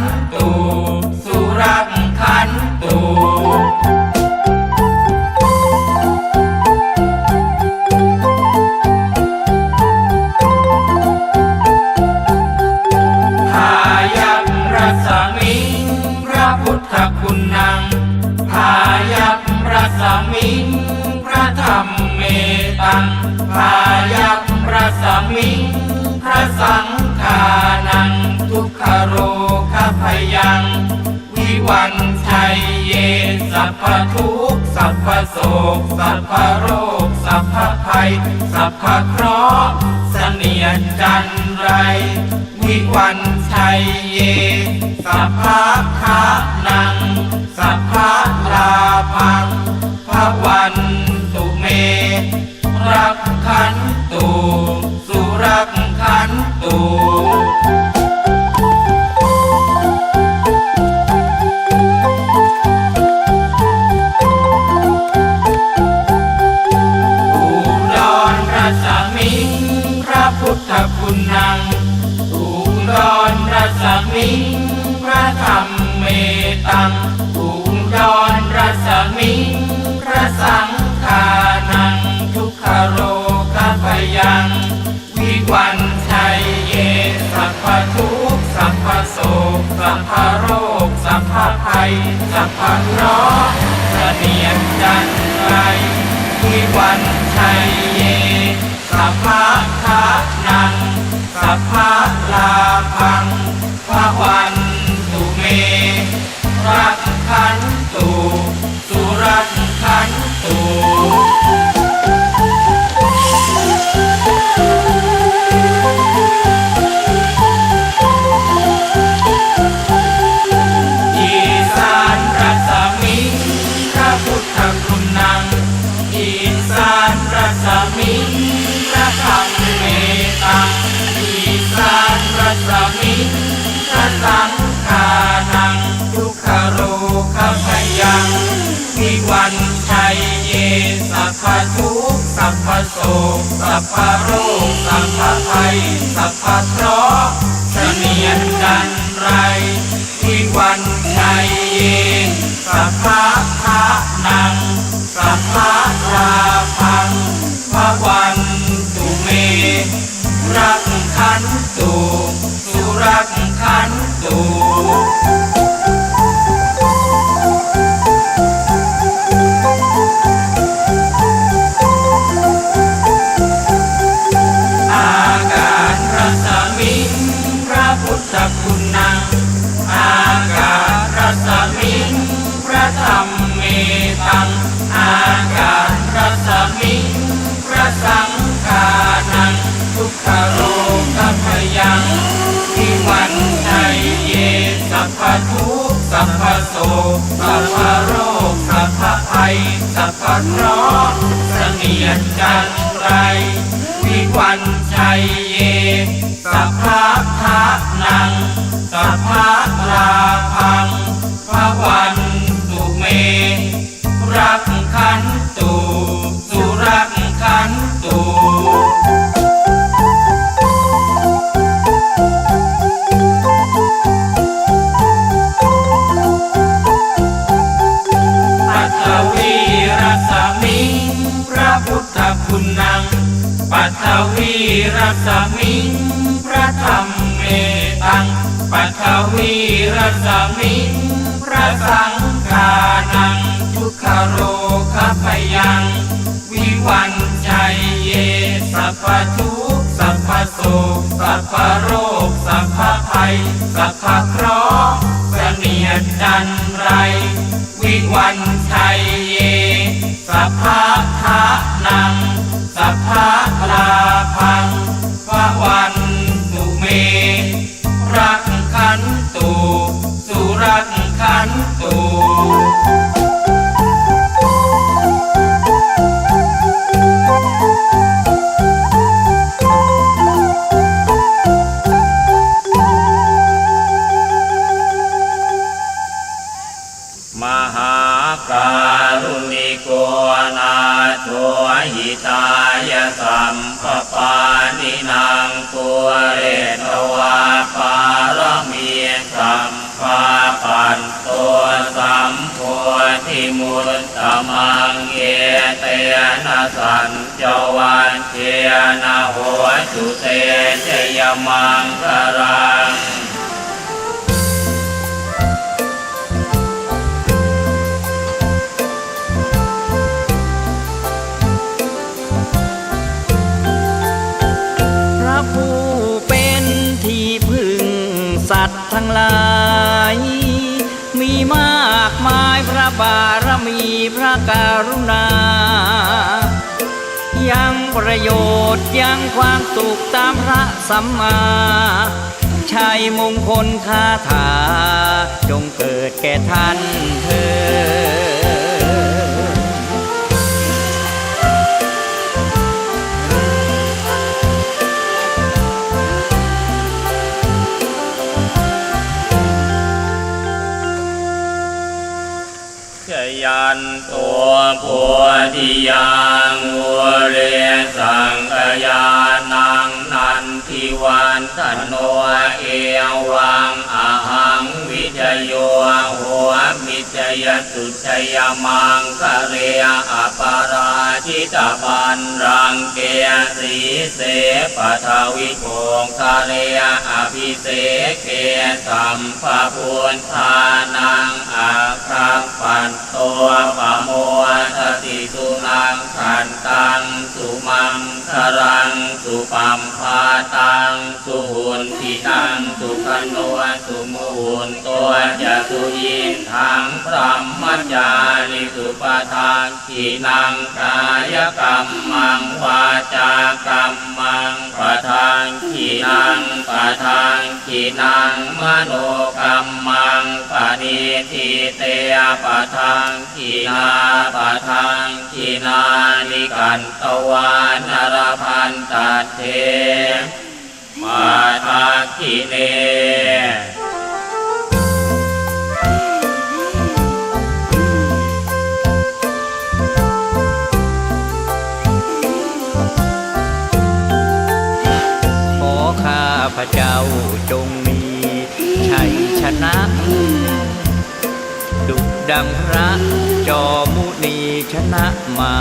one. พพทุกสัพพโศก สัพพโรค สัพพภัย สัพพเคราะห์เสนียนจันไร วิวันชัยเย สัพพคะนัง สัพพลาภังพระวันตุเม รักขันตุ สัพพะเนาะเสนียนจันไรวิวันชัยเย สัพพะทะนัง สัพพะลาพังพระวัน สัพพโสสัพพโรสัพพภัยสัพพเคราะห์เสนียนดันไรวิวันชัยเยสัพพะทะนังสัพพะราพังพระวันตุเม รักขันตุสุรัก สุขสัพโรคสัพพภัย สัพพเคราะห์เสนียดดันไร วิวันชัยเย สัพพะทนัง สัพพะ หิตายสัมปปานินางตัวเรตวาปารมีสัมปาปันตัวสัขัวทิมุตตมังเอเตนะสันจวันเทนะหัวจุเตชยมังกรัง ทั้งหลาย มีมากมายพระบารมีพระกรุณา ยังประโยชน์ยังความสุขตามพระสัมมาชัยมงคลคาถา จงเกิดแก่ท่านเธอ นตัวผัวทิยังวัวเรสังกยานังนันทิวันทโนเอวังอาหังวิจโย ยสุจยมังคะเรียอปาราชิตาปันรังเกสีเสปทาวิโภงคะเรียอภิเสเกสัมภพุทานังอาครังปันตัวปะโมทติสุนังขันตังสุมังครังสุปัมพาตังสุหุนทิตังสุขโนสุมุหุนตัวจะสุยินทางพรหมจาริสุปทานขีนังกายกรรมังวาจากรรมังปะทานขีนังปะทานขีนังมโนกรรมังปะนิทิเตปะทานขีนาปะทานขีนานิกันตวานรพันตัดเทมาทาคิเน ดังพระจอมุนีชนะมา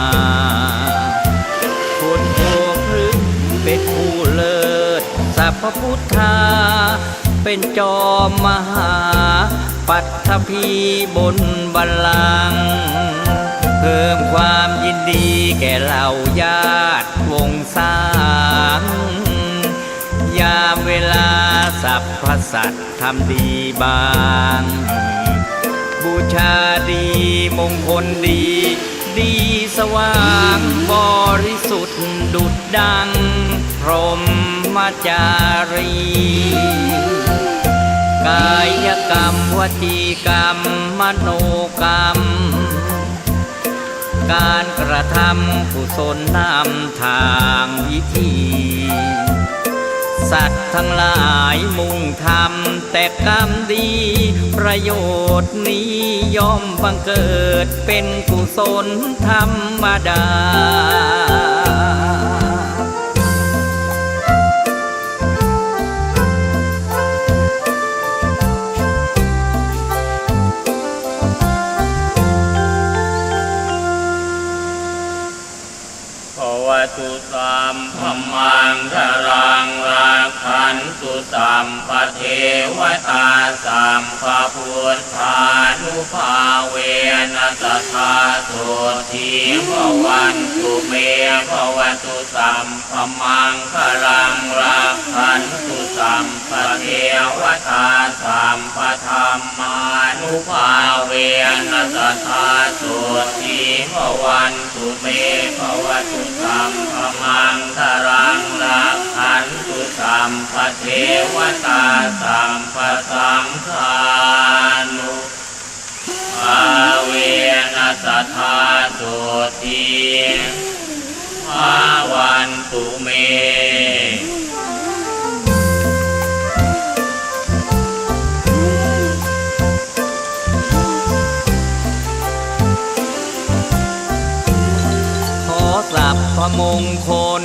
คุณโทพรึกเป็นผู้เลิศสัพพพุทธา เป็นจอมมหา ปัตถภีบนบัลลังเพิ่มความยินดีแก่เหล่าญาติวงศางยามเวลาสัพพสัตทำดีบาง บูชาดีมงคลดี ดีสว่างบริสุทธิ์ดุดดัง พรหมจารี กายกรรมวจีกรรม มโนกรรม การกระทำกุศลนำทางวิธี สัตว์ทั้งหลายมุ่งทำแต่กรรมดี ประโยชน์นี้ย่อมบังเกิดเป็นกุศลธรรมดา มปเทวตาสัมภพุทธานุภาเวนัสธาโสทีภวันตุเมภวตุสัมภมังครังราคันตุสัมปเทวตาสัมปธรรมานุภาเวนัสธาโสทีภวันตุเมภวตุสัมภมังครังราคันตุสัมปเทวตาสัมปสังฆานุอาเวนัสธาโสทีภาวันตุเมขอสับพพมงคล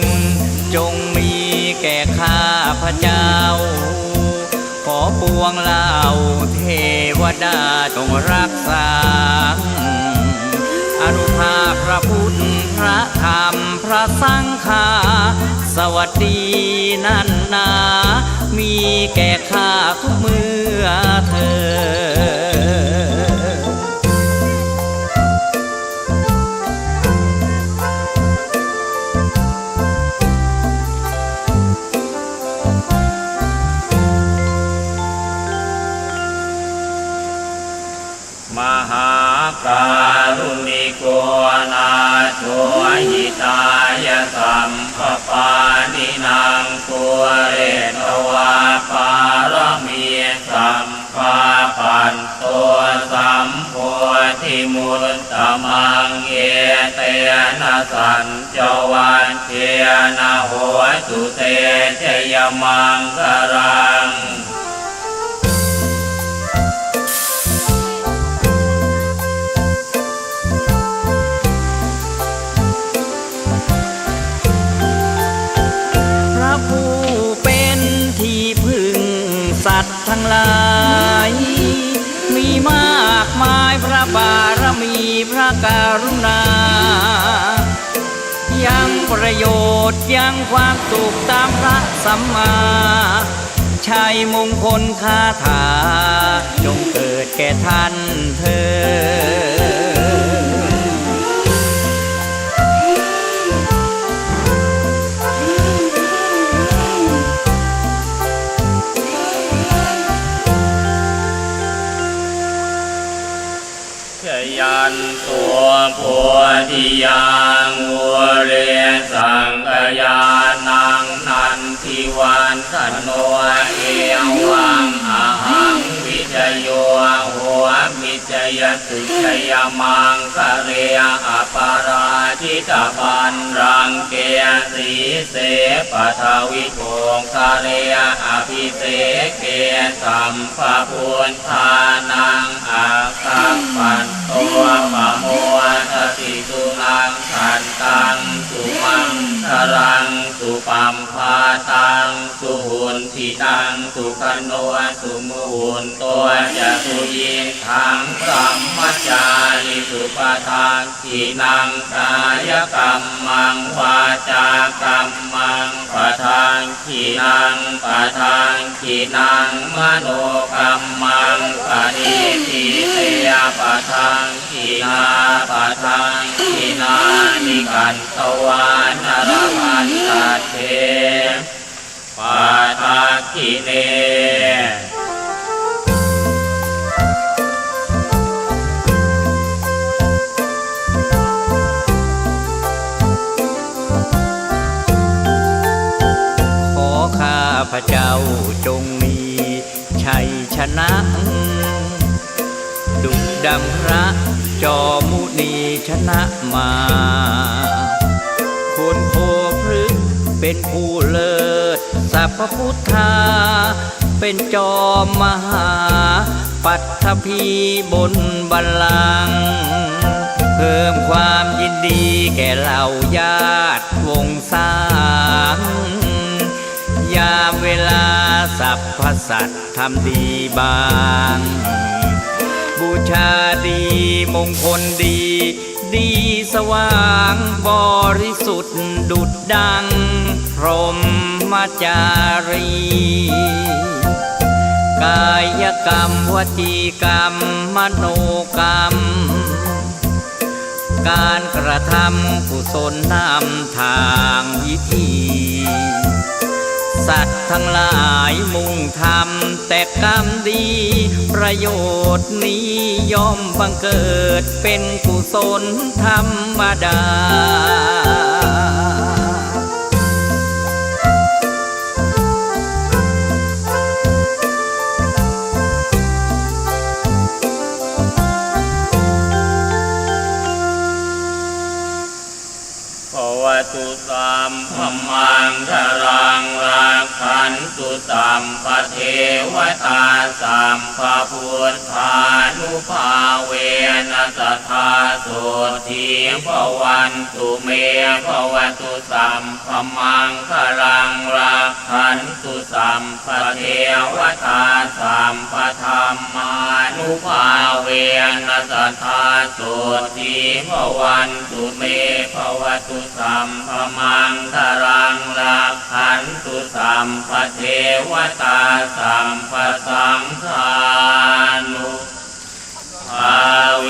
จงมีแก่ข้า พระเจ้า ขอปวงเหล่าเทวดาจงรักษา อนุภาพระพุทธพระธรรมพระสังฆาสวัสดีนันนา มีแก่ข้าทุกเมื่อเธอ มหาการุณิโกนาโชหิตายสัมภปานินางกุเรตวาปารมีสัมภาปันตัวสัมโพธิมุตตมังเอเตนะสันจวันเทนะโหตุเตชยมังกรัง ทั้งหลาย มีมากมายพระบารมีพระการุณา ยังประโยชน์ยังความสุขตามพระสัมมาชัยมงคลคาถา จงเกิดแก่ท่านเธอ ธิ ยตุชยมังคะเรียอปาราชิตาปันรังเกสีเสปทาวิโภงคะเรียอภิเสเกสัมภพุทานังอาคัมปันตัวปะโมทติสุนังขันตังสุมัง ครังสุปัมพาตังสุหุนทิตังสุขโนสุมุนตัวจะสุยิงทังพรหมจาริสุปทานขีนังกายกรรมังวาจากรรมังปทานขีนังปทานขีนังมโนกรรมังปฏิทิเตยปทานขีนาปทานขีนานิกันตวานรพันตเทปาทาคิเนขอข้าพระเจ้าจงมีชัยชนะ ดุจดังพระจอมุนีชนะมา เป็นผู้เลิศสัพพพุทธา เป็นจอมมหา ปัตถภีบนบัลลังเพิ่มความยินดีแก่เหล่าญาติวงศางยามเวลาสัพพสัตว์ทำดีบาง บูชาดีมงคลดี ดีสว่างบริสุทธิ์ดุดดัง พรหมจารี กายกรรมวจีกรรม มโนกรรม การกระทำกุศลนำทางวิธี สัตว์ทั้งหลายมุ่งทำแต่กรรมดี ประโยชน์นี้ย่อมบังเกิดเป็นกุศลธรรมดา มปเท วตาสัมภพุทธานุภาเวนัสทธาโสทีภวันตุเมภวตุสัมภมังครังรักขันตุสัมปเทวตาสัมปธรรมานุภาเวนัสทธาสุทีภวันตุเมภวตุสัมภมังคารังลักขันตุสัมปเทวตาสัมปสังฆานุภาเว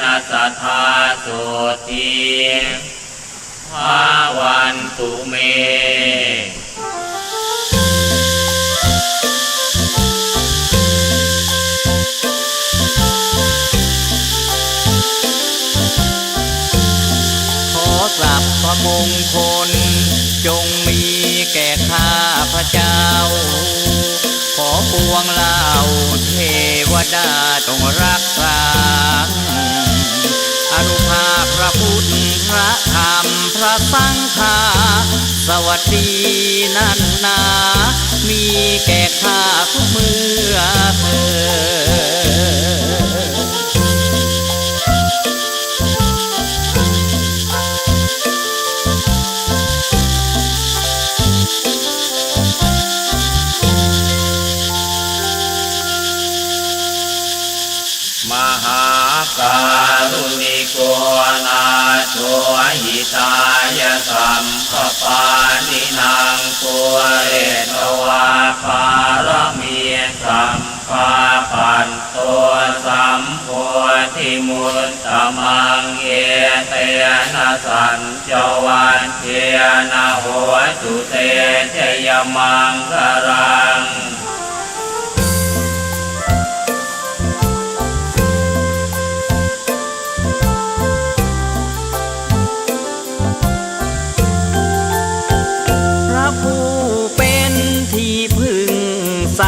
นัสธาสุทีภาวันตุเมขอกลับพระมงคล จงมีแก่ข้าพระเจ้า ขอปวงเหล่าเทวดาต้องรักษาอนุภาพพระพุทธพระธรรมพระสังฆาสวัสดีนันนา มีแก่ข้าทุกเมื่อเธอ โชหิตายสัมปปานินางปุเรตวาปารมีสัมปาปันตัวสัมโพธิมุตตมังเอเตนะสัญจวันเทนะหัวจุเตเจยมังคารัง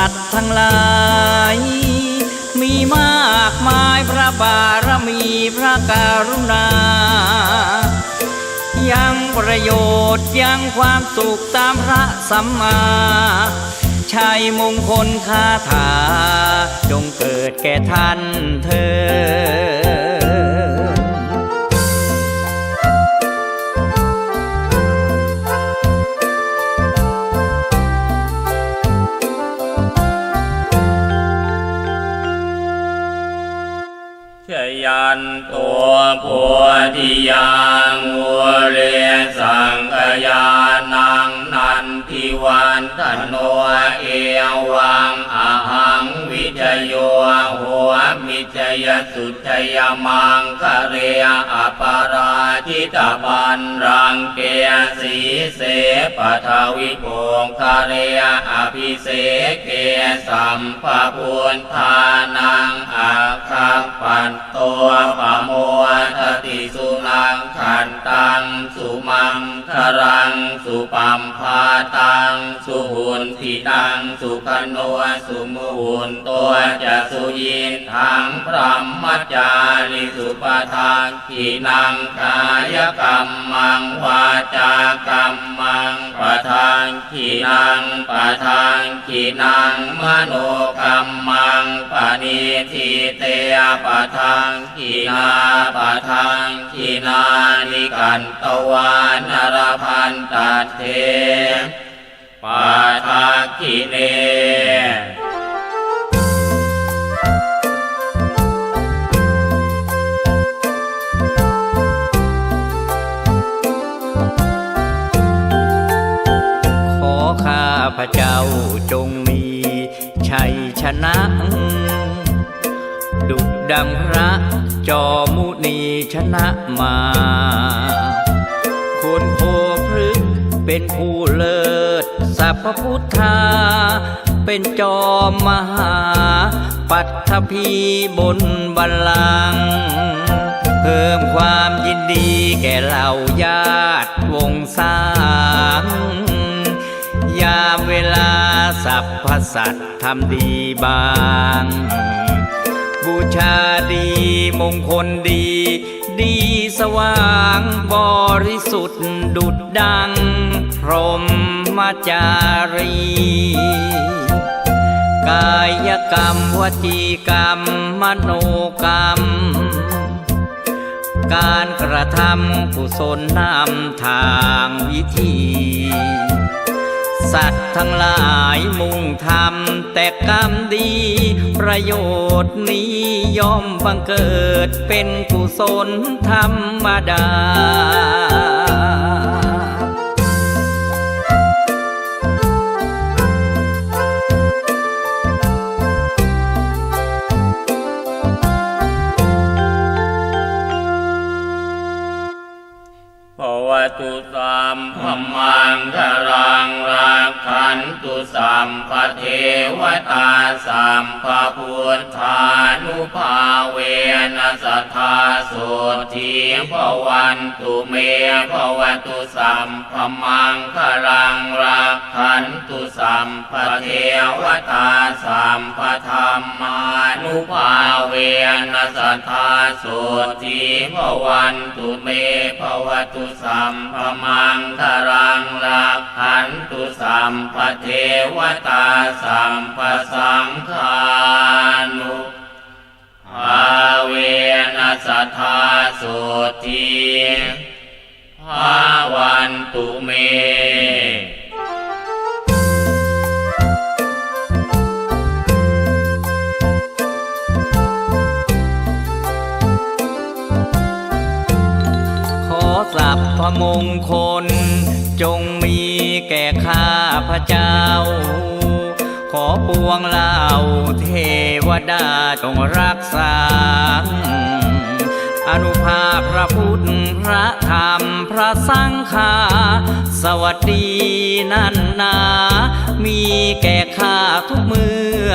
สัตว์ทั้งหลาย มีมากมายพระบารมีพระการุณา ยังประโยชน์ยังความสุขตามพระสัมมาชัยมงคลคาถา จงเกิดแก่ท่านเธอ นตัวโพธิยังวัวเรสังกยานังนันทิวันทโนเอวังอาหังวิจโย หัวมิจยสุจยมังคะเรียอปาราทิตาปันรังเกสีเสปทาวิโภคคะเรอภิเสเกสัมภพุนทานังอาคังปันตัวปะโมทติสุนังขันตังสุมังครังสุปัมพาตังสุหุนทิตังสุขโนสุมุนตัวจะสุยิทางพระมจาริสุปทานขีนังกายกรรมังวาจากรรมังปะทานขีนังปะทานขีนังมโนกรรมังปะนิทิเตปะทานขีนาปะทานขีนานิกันตวานรพันตัดเทปะทาคิเน พระเจ้าจงมีชัยชนะ ดุจดังพระจอมุนีชนะมาคนโพพฤกเป็นผู้เลิศสัพพุทธา เป็นจอมมหา ปัทภีบนบัลลังเพิ่มความยินดีแก่เหล่าญาติวงศางามเวลาสัพพสัตว์ทำดีบาง บูชาดีมงคลดี ดีสว่างบริสุทธิ์ดุดดัง พรหมจารี กายกรรมวจีกรรม มโนกรรมการกระทำกุศลนำทางวิธี สัตว์ทั้งหลายมุ่งทำแต่กรรมดี ประโยชน์นี้ย่อมบังเกิดเป็นกุศลธรรมดาภวตุ มปเทวตาสัมปพุทธานุภาเวนัสทธาโสทีภวันตุเมภวตุสัมพมังคารังรักขันตุสัมปเทวตาสัมปธรรมานุภาเวนัสทธาโสทีภวันตุเมภวตุสัมพมังคารังรักขันตุสัมปเทวตาสัมปสังฆานุภาเวนัสธาโสทีภาวันตุเมขอสัพพมงคล จงมี ข้าพระเจ้า ขอปวงเหล่าเทวดาจงรักษา อนุภาพพระพุทธพระธรรมพระสังฆาสวัสดีนันนา มีแก่ข้าทุกเมื่อ